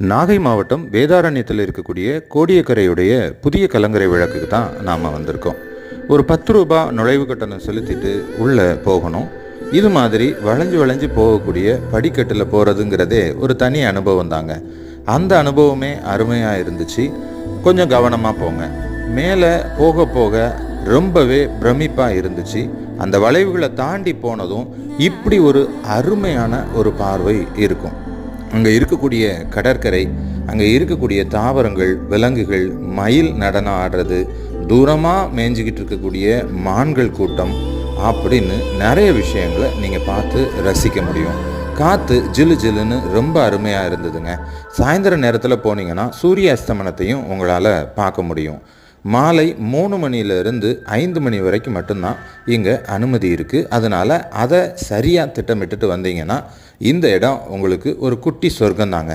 நாகை மாவட்டம் வேதாரண்யத்தில் இருக்கக்கூடிய கோடியக்கரையுடைய புதிய கலங்கரை விளக்குக்கு தான் நாம் வந்திருக்கோம். ஒரு பத்து ரூபா நுழைவு கட்டணம் செலுத்திட்டு உள்ளே போகணும். இது மாதிரி வளைஞ்சு வளைஞ்சு போகக்கூடிய படிக்கட்டில் போகிறதுங்கிறதே ஒரு தனி அனுபவம் தாங்க. அந்த அனுபவமே அருமையாக இருந்துச்சு. கொஞ்சம் கவனமாக போங்க. மேலே போக போக ரொம்பவே பிரமிப்பாக இருந்துச்சு. அந்த வளைவுகளை தாண்டி போனதும் இப்படி ஒரு அருமையான ஒரு பார்வை இருக்கும். அங்கே இருக்கக்கூடிய கடற்கரை அங்கே இருக்கக்கூடிய தாவரங்கள் விலங்குகள் மயில் நடனம் ஆடுறது தூரமாக மேய்ஞ்சிக்கிட்டு இருக்கக்கூடிய மான்கள் கூட்டம் அப்படின்னு நிறைய விஷயங்களை நீங்கள் பார்த்து ரசிக்க முடியும். காற்று ஜிலு ஜிலுன்னு ரொம்ப அருமையாக இருந்ததுங்க. சாயந்தர நேரத்தில் போனீங்கன்னா சூரிய அஸ்தமனத்தையும் உங்களால் பார்க்க முடியும். மாலை மூணு மணியிலிருந்து ஐந்து மணி வரைக்கும் மட்டும்தான் இங்கே அனுமதி இருக்குது அதனால் அதை சரியாக திட்டமிட்டுட்டு வந்தீங்கன்னா இந்த இடம் உங்களுக்கு ஒரு குட்டி சொர்க்கம் தாங்க